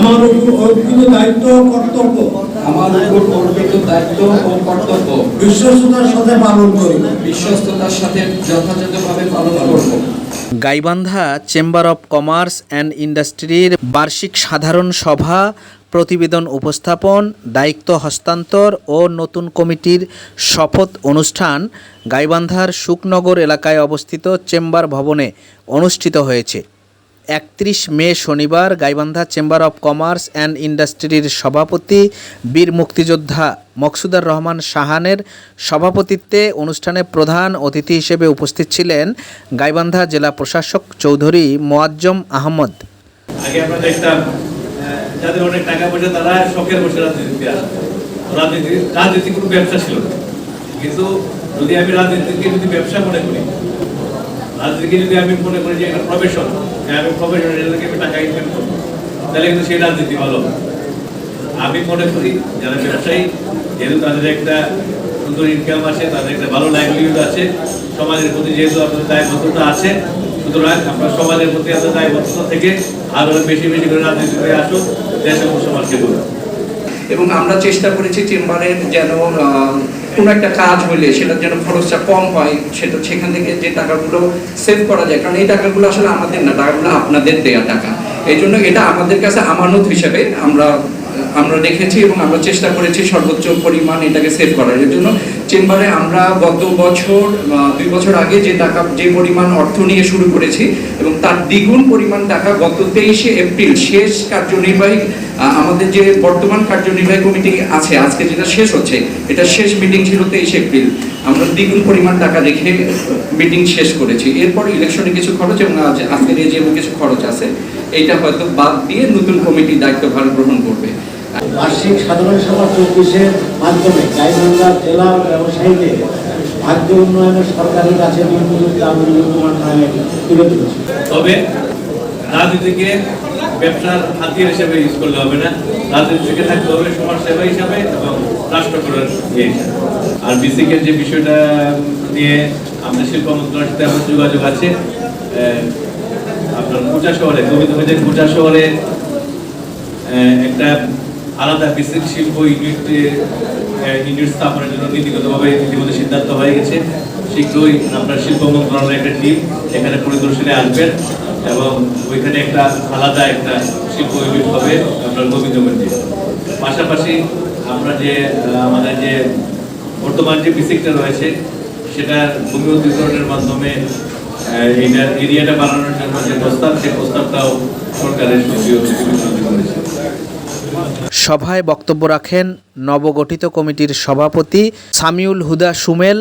আমার উপর অর্পিত দায়িত্ব ও কর্তব্য। আমার উপর অর্পিত দায়িত্ব ও কর্তব্য। বিশ্বস্ততার সাথে পালন করিব বিশ্বস্ততার সাথে যথাযথভাবে পালন করব। Gaibandha chamber of commerce and ইন্ডাস্ট্রির বার্ষিক সাধারণ সভা প্রতিবেদন উপস্থাপন দায়িত্ব হস্তান্তর ও নতুন কমিটির শপথ অনুষ্ঠান গাইবান্ধার সুকনগর এলাকায় অবস্থিত চেম্বার ভবনে অনুষ্ঠিত হয়েছে। একত্রিশ মে শনিবার Gaibandha chamber of commerce and ইন্ডাস্ট্রির সভাপতি বীর মুক্তিযোদ্ধা মকসুদার রহমান সাহানের সভাপতিত্বে অনুষ্ঠানে প্রধান অতিথি হিসেবে উপস্থিত ছিলেন গাইবান্ধা জেলা প্রশাসক চৌধুরী মোয়াজ্জম আহমদ। যাদের অনেক টাকা পয়সা, তারা শখের বসে রাজনীতি রাজনীতি কোনো ব্যবসা ছিল না। কিন্তু যদি আমি রাজনীতিকে যদি ব্যবসা মনে করি রাজনীতিকে যদি আমি মনে করি যে একটা প্রফেশন আমি প্রফেশন এটা থেকে আমি টাকা ইনকাম করব, তাহলে কিন্তু সেই রাজনীতি ভালো আমি মনে করি যারা ব্যবসায়ী, যেহেতু তাদের একটা সুন্দর ইনকাম আছে, তাদের একটা ভালো লাইভলিহুড আছে, সমাজের প্রতি যেহেতু আপনাদের দায়বদ্ধতা আছে, সুতরাং আপনার সমাজের প্রতি আপনার দায়বদ্ধতা থেকে আরও বেশি বেশি করে রাজনীতি করে আসুন দেশ এবং সমাজকে বলুন এবং আমরা চেষ্টা করেছি চেম্বারের যেন কোনো একটা কাজ হলে সেটার যেন খরচটা কম হয়, সেটা সেখান থেকে যে টাকাগুলো সেভ করা যায়। কারণ এই টাকাগুলো আসলে আমাদের না, টাকাগুলো আপনাদের দেয়া টাকা। এই জন্য এটা আমাদের কাছে আমানত হিসেবে আমরা আমরা রেখেছি এবং আমরা চেষ্টা করেছি সর্বোচ্চ পরিমাণ এটাকে সেভ করার। জন্য চেম্বারে আমরা গত বছর দুই বছর আগে যে টাকা, যে পরিমাণ অর্থ নিয়ে শুরু করেছি এবং তার দ্বিগুণ পরিমাণ টাকা গত তেইশে এপ্রিল শেষ কার্যনির্বাহী আমাদের যে বর্তমান কার্যনির্বাহী কমিটি আছে আজকে যেটা শেষ হচ্ছে এটা শেষ মিটিং ছিল তেইশে এপ্রিল। আমরা দ্বিগুণ পরিমাণ টাকা রেখে মিটিং শেষ করেছি। এরপর ইলেকশনে কিছু খরচ এবং আজকের এই যে কিছু খরচ আছে এইটা হয়তো বাদ দিয়ে নতুন কমিটি দায়িত্বভার গ্রহণ করবে। বার্ষিক সাধারণ সভা চব্বিশের মাধ্যমে গাইবান্ধা জেলা ব্যবসায়ীদের ভাগ্য উন্নয়নের সরকারের কাছে তবে রাজনীতিকে ব্যবসার হাতিয়ার হিসেবে ইউজ করলে হবে না। রাজনীতি থেকে থাকতে হবে সমাজ সেবা হিসাবে এবং রাষ্ট্র করার ইয়ে আর বিসিকে যে বিষয়টা নিয়ে আমাদের শিল্প মন্ত্রণালয়ের সাথে আমার যোগাযোগ আছে আপনার কুচা শহরে, গোবিন্দ বাজার কুচা শহরে একটা আলাদা বিসিক শিল্প ইউনিট ইউনিট স্থাপনের জন্য নীতিগতভাবে ইতিমধ্যে সিদ্ধান্ত হয়ে গেছে। শীঘ্রই আপনার শিল্প মন্ত্রণালয়ের একটা টিম এখানে পরিদর্শনে আসবেন। এবং ওইখানে একটা আলাদা একটা শিল্প ইউনিট হবে আপনার গোবিন্দগঞ্জে পাশাপাশি আমরা যে আমাদের যে বর্তমান যে বিসিকটা রয়েছে, সেটা ভূমি অধিগ্রহণের মাধ্যমে এরিয়াটা বাড়ানোর জন্য যে প্রস্তাব, সেই প্রস্তাবটাও সরকারের করেছে। সভায় বক্তব্য রাখেন নবগঠিত কমিটির সভাপতি সামিউল হুদা সুমেল,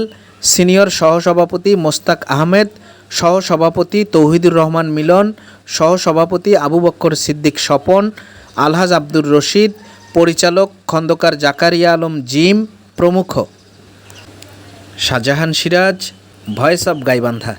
সিনিয়র সহসভাপতি মোস্তাক আহমেদ সহসভাপতি তৌহিদুর রহমান মিলন, সহসভাপতি আবু বক্কর সিদ্দিক স্বপন, আলহাজ আব্দুর রশিদ, পরিচালক খন্দকার জাকারিয়া আলম জিম, প্রমুখ। Shahjahan Siraj, voice of Gaibandha.